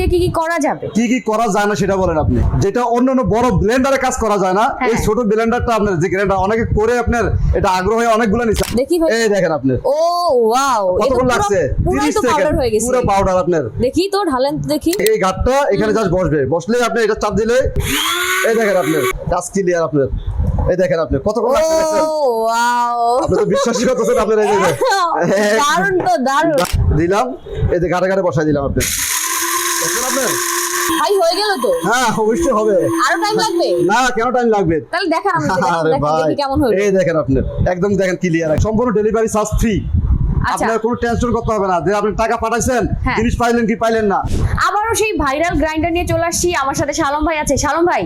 দিয়ে কি কি করা যাবে? কি কি করা যায় না সেটা বলেন আপনি। যেটা অন্যান্য বড় ব্লেন্ডারে কাজ করা যায় না এই হ্যাঁ। ছোট ব্লেন্ডারটা আপনার যে গ্রেন্ডার অনেকে করে আপনার এটা আগ্রহ অনেকগুলো নিচ্ছে দেখি এই দেখেন আপনি। ও ওয়াও কতক্ষণ লাগছে? পুরাই 30 তো পাউডার সেকেন্ড হয়ে গেছে। পুরো পাউডার আপনার। দেখি তো ঢালেন দেখি। এই এখানে জাস্ট বসবে। বসলে আপনি এটা চাপ দিলে এই দেখেন আপনার কাজ ক্লিয়ার আপনার। এই দেখেন আপনি কতক্ষণ লাগছে আপনি তো বিশ্বাসই করতেছেন আপনার এই দারুণ তো দারুণ। দিলাম এই যে ঘাটে ঘাটে বসাই দিলাম আপনি। ভাই হয়ে গেল তো? হ্যাঁ অবশ্যই হবে। আরও টাইম লাগবে? না কেন টাইম লাগবে? তাহলে দেখান ভাই কেমন হলো। এই দেখেন আপনি একদম দেখেন ক্লিয়ার সম্পূর্ণ ডেলিভারি চার্জ ফ্রি আচ্ছা। আপনার কোনো টেনশন করতে হবে না। যে আপনি টাকা পাঠাইছেন হ্যাঁ। জিনিস পাইলেন কি পাইলেন না। আবারও সেই ভাইরাল গ্রাইন্ডার নিয়ে চলে আসছি। আমার সাথে শালম ভাই আছে। শালম ভাই।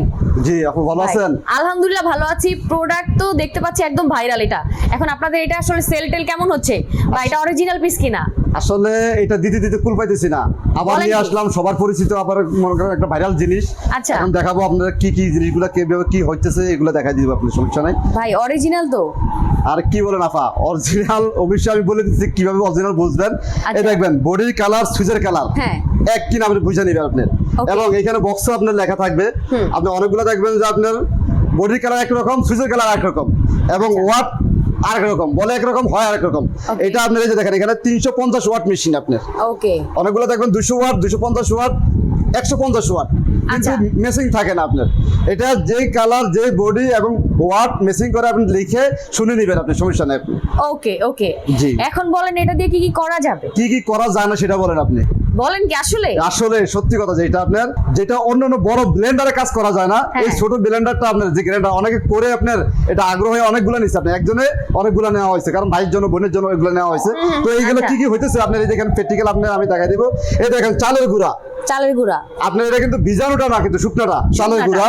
জি আপু ভালো আছেন? আলহামদুলিল্লাহ ভালো আছি। প্রোডাক্ট তো দেখতে পাচ্ছি একদম ভাইরাল এটা। এখন আপনাদের এটা আসলে সেল টেল কেমন হচ্ছে? বা এটা অরিজিনাল পিস কিনা? আসলে এটা দিতে দিতে কুল পাইতেছি না। আবার নিয়ে আসলাম সবার পরিচিত আবার মনে করেন একটা ভাইরাল জিনিস। আচ্ছা। এখন দেখাবো আপনারা কি কি জিনিসগুলো কীভাবে কি হচ্ছে এগুলো দেখাই দিব আপনি সমস্যা নাই। ভাই অরিজিনাল তো। আর কি বলেন আপা অরিজিনাল অবশ্যই আমি বলে দিচ্ছি কীভাবে অরিজিনাল বুঝবেন। আচ্ছা। এই দেখবেন বডির কালার সুইচের কালার হ্যাঁ। এক কিনা আপনি বুঝে নেবেন আপনার. এবং এখানে বক্সে আপনার লেখা থাকবে। আপনি অনেকগুলো দেখবেন যে আপনার বডির কালার একরকম সুইচের কালার একরকম। এবং আচ্ছা। ওয়াট আরেক রকম বলে একরকম হয় আরেক রকম। এটা আপনার এই যে দেখেন এখানে তিনশো পঞ্চাশ ওয়াট মেশিন আপনার। ওকে অনেকগুলো দেখবেন দুশো ওয়াট দুশো পঞ্চাশ ওয়াট একশো পঞ্চাশ ওয়াট। কিন্তু আচ্ছা। মেসিং থাকে না আপনার। এটা যেই কালার যেই বডি এবং ওয়াট মেসিং করে আপনি লিখে শুনে নেবেন আপনি সমস্যা নেই। আপনি ওকে ওকে জি। এখন বলেন এটা দিয়ে কি কি করা যাবে? কি কি করা যায় না সেটা বলেন আপনি। বলেন কি আসলে? আসলে সত্যি কথা যেটা আপনার যেটা অন্যান্য বড় ব্লেন্ডারে কাজ করা যায় না এই হ্যাঁ। ছোট ব্লেন্ডারটা আপনার যে গ্রেন্ডার অনেকে করে আপনার এটা আগ্রহ হয়ে অনেকগুলো নিচ্ছে আপনি একজনে অনেকগুলো নেওয়া হয়েছে কারণ ভাইয়ের জন্য বোনের জন্য এগুলো নেওয়া হয়েছে। তো এইগুলো আচ্ছা। কি কি হইতেছে? আপনার এই দেখেন প্র্যাকটিক্যাল আপনার আমি দেখাই দিব। এই দেখেন চালের গুঁড়া। চালের গুঁড়া। আপনার এটা কিন্তু বীজাণুটা না কিন্তু শুকনাটা চালের গুঁড়া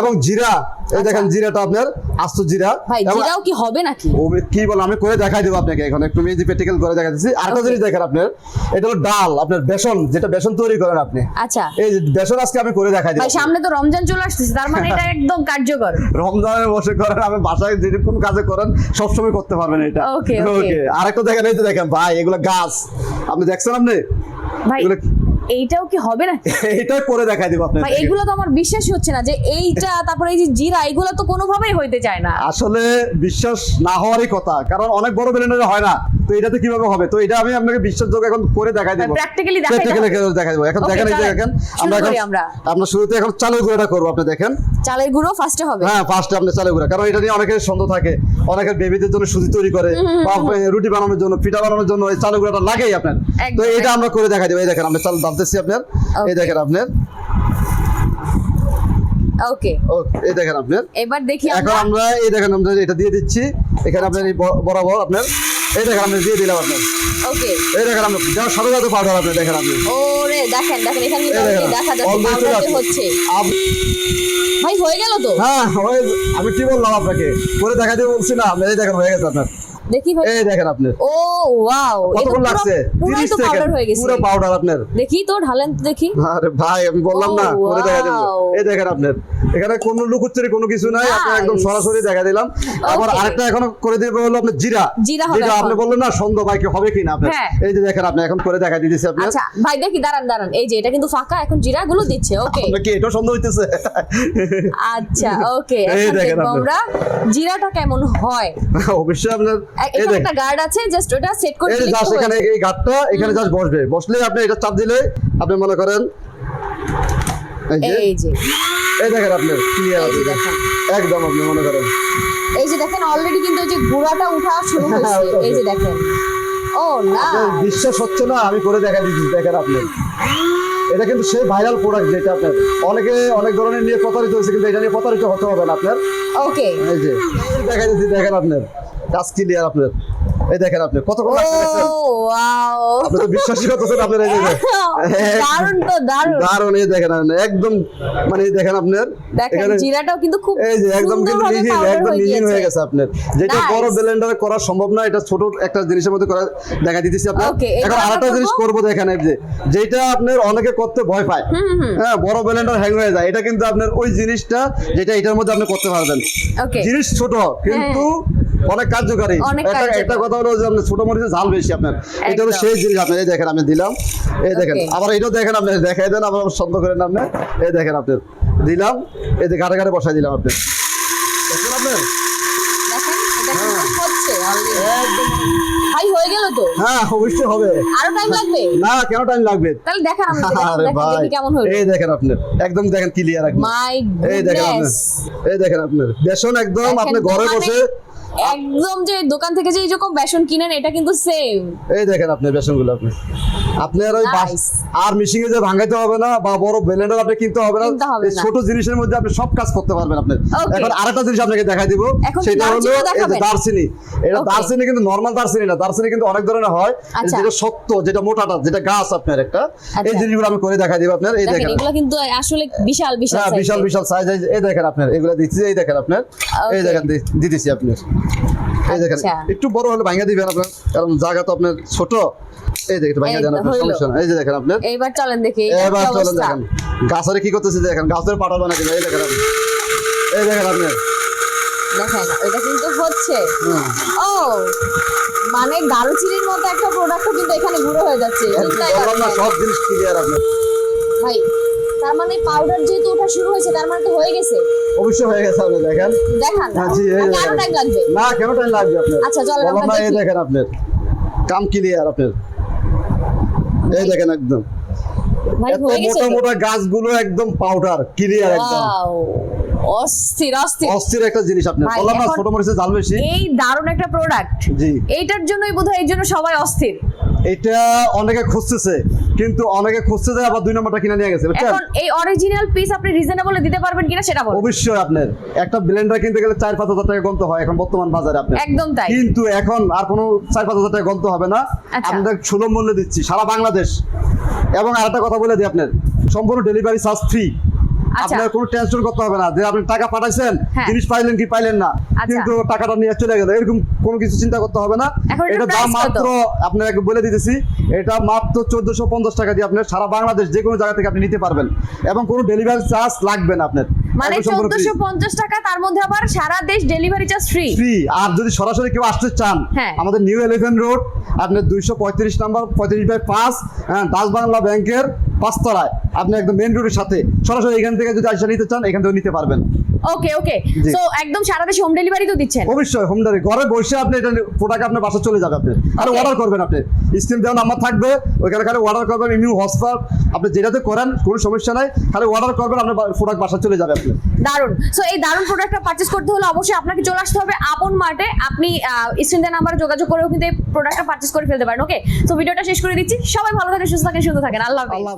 এবং জিরা। এই আচ্ছা। দেখেন জিরাটা আপনার আস্ত জিরা। ভাই জিরাও কি হবে নাকি? ও কি বল আমি করে দেখাই দেবো আপনাকে এখন একটু মেজি প্র্যাকটিক্যাল করে দেখাই দিচ্ছি। আরেকটা. জিনিস দেখেন আপনার এটা হলো ডাল আপনার বেসন যেটা বেসন তৈরি করেন আপনি। আচ্ছা। এই বেসন আজকে আমি করে দেখাই ভাই সামনে তো রমজান চলে আসতেছে তার মানে এটা একদম কার্যকর। রমজানে বসে করেন আমি বাসায় যে কোন কাজে করেন সবসময় করতে পারবেন এটা। ওকে. ওকে আরেকটা দেখেন এই তো দেখেন ভাই এগুলো গাছ। আপনি দেখছেন আপনি? ভাই এগুলো এইটাও কি হবে না? এটা করে দেখাই দেব আপনাকে ভাই এগুলো তো আমার বিশ্বাসই হচ্ছে না যে এইটা তারপরে এই যে জিরা এগুলো তো কোনোভাবেই হইতে চায় না। আসলে বিশ্বাস না হওয়ারই কথা কারণ অনেক বড় ব্র্যান্ডের হয় না। তো এটা তো কীভাবে হবে? তো এটা আমি আপনাকে বিশ্বাসযোগ্য এখন করে দেখাই দেবো। প্র্যাকটিক্যালি দেখাই দেবো। এখন দেখেন এই যে দেখেন। আমরা এখন আমরা। আমরা শুরুতে এখন চালু করে এটা করব আপনি দেখেন। চালের গুঁড়ো ফার্স্টে হবে? হ্যাঁ ফার্স্টে আপনি চালের গুঁড়া। কারণ এটা নিয়ে অনেকের সন্দেহ থাকে। অনেকের বেবিদের জন্য সুজি তৈরি করে বা রুটি বানানোর জন্য পিঠা বানানোর জন্য এই চালের গুঁড়াটা লাগেই আপনার। তো এটা আমরা করে দেখাই দেবো। এই দেখেন আমরা চাল আপনার। এই দেখেন আপনার। ওকে এই দেখেন আপনার। এবার দেখি এখন আমরা আমরা এই দেখেন আমরা এটা দিয়ে দিচ্ছি। এখানে আপনার বরাবর আপনার এই দেখেন আমরা দিয়ে দিলাম আপনার ওকে। এই দেখেন আপনার যারা সাথে সাথে পাউডার আপনি দেখেন আপনি। ওরে দেখেন দেখেন এখানে কিন্তু দেখা যাচ্ছে পাউডার হচ্ছে। ভাই হয়ে গেল তো? হ্যাঁ আমি কি বললাম আপনাকে? পরে দেখা দিয়ে বলছি না আপনি এই দেখেন হয়ে গেছে আপনার। দেখি এই দেখেন আপনি। ও ওয়াও কতক্ষণ লাগছে? 30 তো সেকেন্ড পুরো পাউডার আপনার। দেখি তো ঢালেন তো দেখি। আরে ভাই আমি বললাম না করে দেখা wow. এই দেখেন আপনার এখানে কোনো লুকোচ্ছেরি কোনো কিছু নাই। আপনি একদম সরাসরি দেখা দিলাম। আবার আরেকটা এখন করে দেবো হলো আপনার জিরা। জিরা। আপনি বললেন না সন্দেহ ভাই কি হবে কিনা আপনার? হ্যাঁ। এই যে দেখেন আপনি এখন করে দেখা দিতেছি আপনার। আচ্ছা ভাই দেখি দাঁড়ান দাঁড়ান। এই যে এটা কিন্তু ফাঁকা এখন জিরা গুলো দিচ্ছে ওকে আপনার কি এটা সন্দেহ হইতেছে? আচ্ছা ওকে এই দেখেন আমরা জিরাটা কেমন হয়। অবশ্যই আপনার এখানে একটা গার্ড আছে জাস্ট ওটা সেট করে দিলে জাস্ট এখানে এই ঘাটটা এখানে জাস্ট বসবে। বসলে আপনি এটা চাপ দিলে আপনি মনে করেন এই যে এই দেখেন আপনার ক্লিয়ার একদম আপনি মনে করেন। এই যে দেখেন অলরেডি কিন্তু ওই যে গুঁড়াটা উঠা শুরু হ্যাঁ, হয়েছে। এই যে দেখেন। ও না। বিশ্বাস হচ্ছে না? আমি করে দেখা দিচ্ছি দেখেন আপনি। এটা কিন্তু সেই ভাইরাল প্রোডাক্ট যেটা আপনার। অনেকে অনেক ধরনের নিয়ে প্রতারিত হয়েছে কিন্তু এটা নিয়ে প্রতারিত হতে হবে না আপনার। ওকে এই যে দেখা দিচ্ছি দেখেন আপনার। কাজ ক্লিয়ার আপনার। এই দেখেন আপনি ওয়াও আপনি তো বিশ্বাসই করতেছেন আপনার এই দারুণ তো দারুণ। দারুণ এই দেখেন একদম মানে দেখেন আপনার দেখেন জিরাটাও কিন্তু খুব এই যে একদম কিন্তু powder একদম হয়ে মিহিন হয়ে গেছে আপনার। যেটা বড় ব্লেন্ডারে করা সম্ভব না এটা ছোট একটা জিনিসের মধ্যে করা দেখা দিতেছি আপনার। এখন আরেকটা জিনিস করব। দেখেন এই যে যেটা আপনার অনেকে করতে ভয় পায়। হ্যাঁ বড় ব্লেন্ডার হ্যাং হয়ে যায়। এটা কিন্তু আপনার ওই জিনিসটা যেটা এটার মধ্যে আপনি করতে পারবেন। জিনিস ছোট কিন্তু অনেক কার্যকারী। একটা কথা হলো যে আপনার ছোট মরিচের ঝাল বেশি আপনার। এটা হলো সেই জিনিস আপনার এই দেখেন আমি দিলাম। এই দেখেন আবার এটাও দেখেন আপনি দেখাই দেন আবার সন্দেহ করেন আপনি। এই দেখেন আপনার দিলাম। এই যে ঘাটে ঘাটে বসাই দিলাম আপনি। দেখেন। ভাই হয়ে গেল তো? হ্যাঁ অবশ্যই হবে। আরও টাইম লাগবে? না কেন টাইম লাগবে? তাহলে দেখান আমাদের আরে দেখেন ভাই দেখি কেমন হলো। এই দেখেন আপনার একদম দেখেন ক্লিয়ার একদম। মাই এই দেখেন আপনার এই দেখেন আপনার বেসন একদম আপনি ঘরে বসে একদম যে দোকান থেকে যে এইরকম বেসন কিনেন, এটা কিন্তু সেম এই দেখেন আপনি বেসনগুলো আপনি। আপনার ওই আর মেশিং এ যে ভাঙাইতে হবে না বা বড় ব্লেন্ডার আপনি কিনতে হবে না এই ছোট জিনিসের মধ্যে আপনি সব কাজ করতে পারবেন আপনি। এখন আরেকটা জিনিস আপনাকে দেখাই দিব সেটা হলো দারচিনি এই যে দারচিনি। এটা দারচিনি কিন্তু নরমাল দারচিনি না দারচিনি কিন্তু অনেক ধরনের হয়। আচ্ছা। যেটা শক্ত যেটা মোটাটা যেটা গাছ আপনার একটা এই আচ্ছা। জিনিসগুলো আমি করে দেখাই দিব আপনার এই দেখেন এগুলো কিন্তু আসলে বিশাল বিশাল হ্যাঁ বিশাল বিশাল সাইজ এই দেখেন আপনার এগুলো দিচ্ছি এই দেখেন আপনার এই দেখেন দিতেছি আপনার। এই দেখেন আচ্ছা। একটু বড় হলে ভাঙা দিবেন আপনার কারণ জায়গা তো আপনার ছোট। এই দেখেন ভাঙা দেন আপনার সমস্যা এই যে দেখেন আপনার। এইবার চলেন দেখি এবার চলেন দেখেন। গাছের কি করতেছে দেখেন গাছের পাটা বানাই দিবেন এই দেখেন আপনি। এই দেখেন আপনি। দেখেন এটা কিন্তু হচ্ছে। ও মানে দারুচিনির মতো একটা প্রোডাক্ট কিন্তু এখানে গুঁড়ো হয়ে যাচ্ছে। সব জিনিস ক্লিয়ার আপনার। ভাই তার মানে পাউডার যেহেতু ওঠা শুরু হয়েছে তার মানে তো হয়ে গেছে। অবশ্যই হয়ে গেছে আপনি দেখেন। দেখান। হ্যাঁ, জি, দেখেন। টাইম লাগবে? না কেন টাইম লাগবে আপনার? আচ্ছা, চলেন বললাম আমরা এই দেখেন আপনার। কাম ক্লিয়ার আপনার। এই দেখেন একদম। মোটা মোটা গাছগুলো একদম পাউডার ক্লিয়ার একদম। অস্থির অস্থির। অস্থির একটা জিনিস আপনি বললাম না ছোট মরিচের জাল বেশি। এই দারুণ একটা প্রোডাক্ট জি। এইটার জন্যই বোধহয় এর জন্য সবাই অস্থির। এটা অনেকে খুঁজতেছে। কিন্তু অনেকে খুঁজতে যায় আবার দুই নম্বরটা কিনে নিয়ে গেছে এখন এই অরিজিনাল পিস আপনি রিজনেবল দিতে পারবেন কিনা সেটা বলুন। অবশ্যই আপনার। একটা ব্লেন্ডার কিনতে গেলে চার পাঁচ হাজার টাকা গন্ত হয় এখন বর্তমান বাজারে আপনি একদম তাই। কিন্তু এখন আর কোনো চার পাঁচ হাজার টাকা গন্ত হবে না। আমরা আপনাদের সুলভ মূল্যে দিচ্ছি সারা বাংলাদেশ। এবং আরেকটা কথা বলে দিই আপনার সম্পূর্ণ ডেলিভারি চার্জ ফ্রি আচ্ছা। আপনার কোনো টেনশন করতে হবে না। যে আপনি টাকা পাঠাইছেন হ্যাঁ। জিনিস পাইলেন কি পাইলেন না আচ্ছা। কিন্তু টাকাটা নিয়ে চলে গেল। এরকম কোনো কিছু চিন্তা করতে হবে না। এটা দাম মাত্র আপনাকে বলে দিতেছি। এটা মাত্র চোদ্দশো পঞ্চাশ টাকা দিয়ে আপনার সারা বাংলাদেশ যে কোনো জায়গা থেকে আপনি নিতে পারবেন। এবং কোনো ডেলিভারি চার্জ লাগবে না আপনার। মানে একদম সম্পূর্ণ free। চোদ্দশো পঞ্চাশ টাকা তার মধ্যে আবার সারা দেশ ডেলিভারি চার্জ ফ্রি ফ্রি আর যদি সরাসরি কেউ আসতে চান হ্যাঁ। আমাদের নিউ এলিভেন রোড আপনার দুইশো পঁয়ত্রিশ নাম্বার পঁয়ত্রিশ বাই পাঁচ হ্যাঁ দাস বাংলা ব্যাংকের পাঁচতলায়। আপনি একদম মেন রোডের সাথে সরাসরি এখান থেকে যদি আসে নিতে চান এখান থেকে নিতে পারবেন। ওকে ওকে। সো একদম সারা দেশে হোম ডেলিভারি তো দিচ্ছেন? অবশ্যই হোম ডেলিভারি ঘরে বসে আপনি এটা প্রোডাক্ট আপনার বাসা চলে যাবে আপনি। আর অর্ডার করবেন আপনি। স্ক্রিন দেওয়া নাম্বার থাকবে ওইখানে খালি অর্ডার করবেন নিউ হটস্পট আপনি যেটাতে করেন কোনো সমস্যা নাই। খালি অর্ডার করবেন আপনার প্রোডাক্ট বাসা চলে যাবে আপনি। দারুণ সো এই দারুণ প্রোডাক্টটা পারচেজ করতে হলে অবশ্যই আপনাকে চলে আসতে হবে আপন মার্টে। আপনি স্ক্রিন নাম্বারে যোগাযোগ করেও কিন্তু এই প্রোডাক্টটা পারচেজ করে ফেলতে পারেন। ওকে সো ভিডিওটা শেষ করে দিচ্ছি। সবাই ভালো থাকেন সুস্থ থাকেন সুন্দর থাকেন। আল্লাহ আল্লাহ